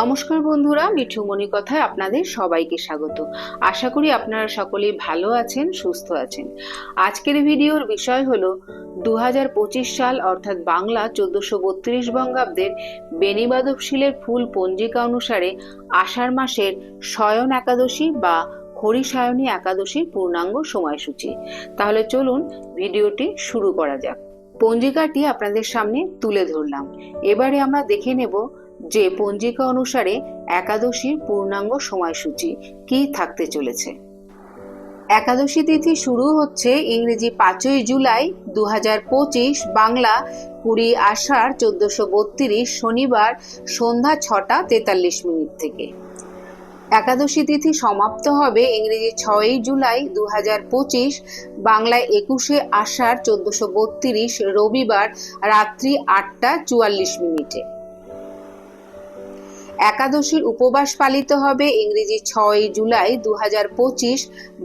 নমস্কার বন্ধুরা মিঠুমণি কথায় আপনাদের সবাইকে স্বাগত। আশা করি আপনারা সকলেই ভালো আছেন, সুস্থ আছেন। আজকের ভিডিওর বিষয় হলো দু হাজার পঁচিশ সাল, অর্থাৎ বাংলা চোদ্দশো বত্রিশ বঙ্গাব্দের বেনিবাদবশীলের ফুল পঞ্জিকা অনুসারে আষাঢ় মাসের শয়ন একাদশী বা হরিশায়নী একাদশীর পূর্ণাঙ্গ সময়সূচি। তাহলে চলুন ভিডিওটি শুরু করা যাক। পঞ্জিকাটি আপনাদের সামনে তুলে ধরলাম। এবারে আমরা দেখে নেব যে পঞ্জিকা অনুসারে একাদশীর পূর্ণাঙ্গ সময়সূচি কি থাকতে চলেছে? একাদশী তিথি শুরু হচ্ছে ইংরেজি পাঁচই জুলাই দু হাজার পঁচিশ বাংলা কুড়ি আষাঢ় চোদ্দশো বত্রিশ শনিবার সন্ধ্যা ছটা তেতাল্লিশ মিনিট থেকে। একাদশী তিথি সমাপ্ত হবে ইংরেজি ছয়ই জুলাই দু হাজার পঁচিশ বাংলায় একুশে আষাঢ় চোদ্দশো বত্রিশ রবিবার রাত্রি আটটা চুয়াল্লিশ মিনিটে। একাদশীর উপবাস পালিত হবে ইংরেজি ছয় জুলাই দু পঁচিশ,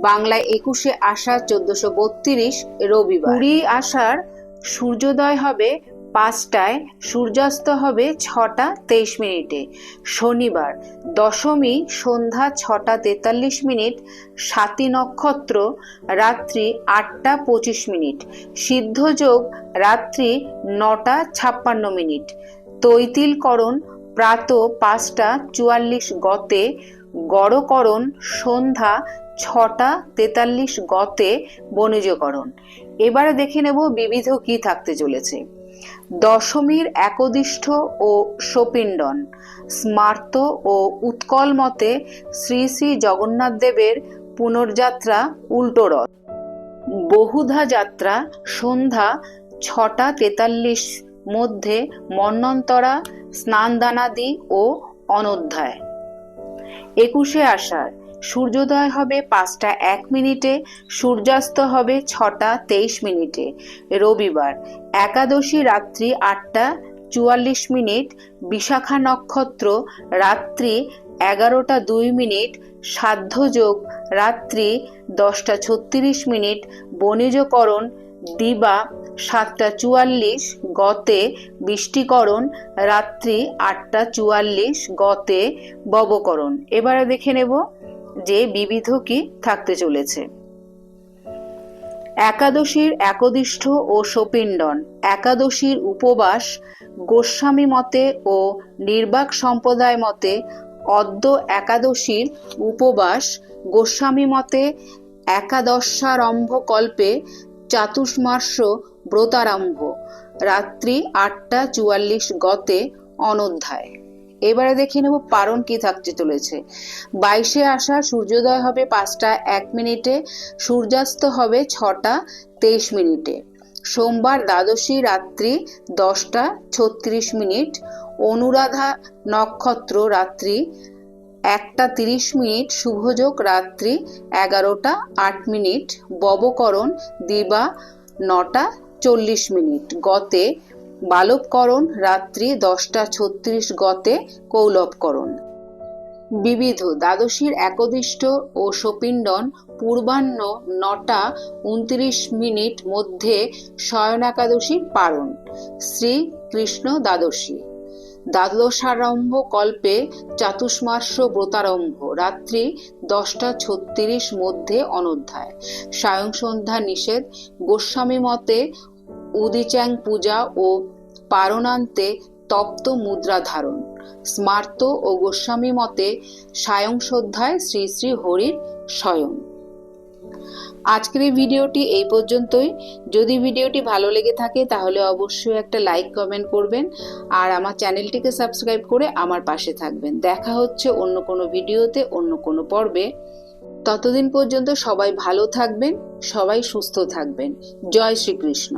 বাংলায় একুশে আষাঢ় চোদ্দশো বত্রিশ, রবিবার। কুড়ি আষাঢ় সূর্যোদয় হবে পাঁচটায়, সূর্যাস্ত হবে ছটা তেইশ মিনিটে। শনিবার, দশমী, সন্ধ্যা ছটা তেতাল্লিশ মিনিট, সাতী নক্ষত্র রাত্রি আটটা পঁচিশ মিনিট, সিদ্ধযোগ রাত্রি নটা ছাপ্পান্ন মিনিট। তৈতিলকরণ প্রাত পাঁচটা চুয়াল্লিশ গতে, গড়করণ সন্ধ্যা ছটা তেতাল্লিশ গতে বণিজকরণ এবারে দেখে নেব বিবিধ কি থাকতে চলেছে। দশমীর একদিষ্ঠ ও সোপিণ্ডন স্মার্ত ও উৎকল মতে শ্রী শ্রী জগন্নাথ দেবের পুনর্যাত্রা উল্টো রথ। বহুধা যাত্রা সন্ধ্যা ছটা তেতাল্লিশ মধ্যে মন্বন্তরা, স্নানদানাদি ও অনধ্যায়। একুশে আষাঢ়, সূর্যোদয় হবে পাঁচটা এক মিনিটে, সূর্যাস্ত হবে ছটা তেইশ মিনিটে। রবিবার, একাদশী রাত্রি আটটা চুয়াল্লিশ মিনিট, বিশাখা নক্ষত্র রাত্রি এগারোটা দুই মিনিট, সাধ্যযোগ রাত্রি দশটা ছত্রিশ মিনিট, বণিজকরণ দিবা সাতটা চুয়াল্লিশ গতে বৃষ্টিকরণ, রাত্রি আটটা চুয়াল্লিশ গতে ববকরণ। এবারে দেখে নেব যে বিবিধ কি থাকতে চলেছে। একাদশীর একদিষ্ঠ ও সোপিণ্ডন একাদশীর উপবাস গোস্বামী মতে ও নির্বাক সম্প্রদায় মতে অদ্য একাদশীর উপবাস গোস্বামী মতে একাদশারম্ভ কল্পে চাতুষ্মার্ষ ব্রতারম্ভ, রাত্রি আটটা চুয়াল্লিশ গতে অনধ্যায়। এবারে দেখে নেব পারণ কি থাকতে চলেছে। বাইশে আসা সূর্যোদয় হবে পাঁচটা এক মিনিটে, সূর্যাস্ত হবে ছটা তেইশ মিনিটে। সোমবার দ্বাদশী রাত্রি দশটা ছত্রিশ মিনিট, অনুরাধা নক্ষত্র রাত্রি একটা তিরিশ মিনিট শুভযোগ রাত্রি এগারোটা আট মিনিট, ববকরণ দিবা নটা চল্লিশ মিনিট। গতে বালবকরণ রাত্রি দশটা ছত্রিশ, গতে কৌলভকরণ বিবিধ দ্বাদশীর একদিষ্ট ও সোপিণ্ডন পূর্বাহ্ন নটা উনত্রিশ মিনিট মধ্যে শয়ন একাদশী পারণ শ্রী কৃষ্ণ দ্বাদশী। দ্বাদশারম্ভ কল্পে চাতুষ্মার্ষ ব্রতারম্ভ, রাত্রি দশটা ছত্রিশ মধ্যে অনধ্যায়। সায়ং সন্ধ্যা নিষেধ, গোস্বামী মতে উদিচ্যাং পূজা ও পারণান্তে তপ্ত মুদ্রা ধারণ। স্মার্ত ও গোস্বামী মতে সায়ং শ্রদ্ধায় শ্রী শ্রী হরির স্বয়ং আজকের এই ভিডিওটি এই পর্যন্তই। যদি ভিডিওটি ভালো লেগে থাকে, তাহলে অবশ্যই একটা লাইক, কমেন্ট করবেন আর আমার চ্যানেলটিকে সাবস্ক্রাইব করে আমার পাশে থাকবেন। দেখা হচ্ছে অন্য কোনো ভিডিওতে, অন্য কোনো পর্বে। ততদিন পর্যন্ত সবাই ভালো থাকবেন, সবাই সুস্থ থাকবেন। জয় শ্রীকৃষ্ণ।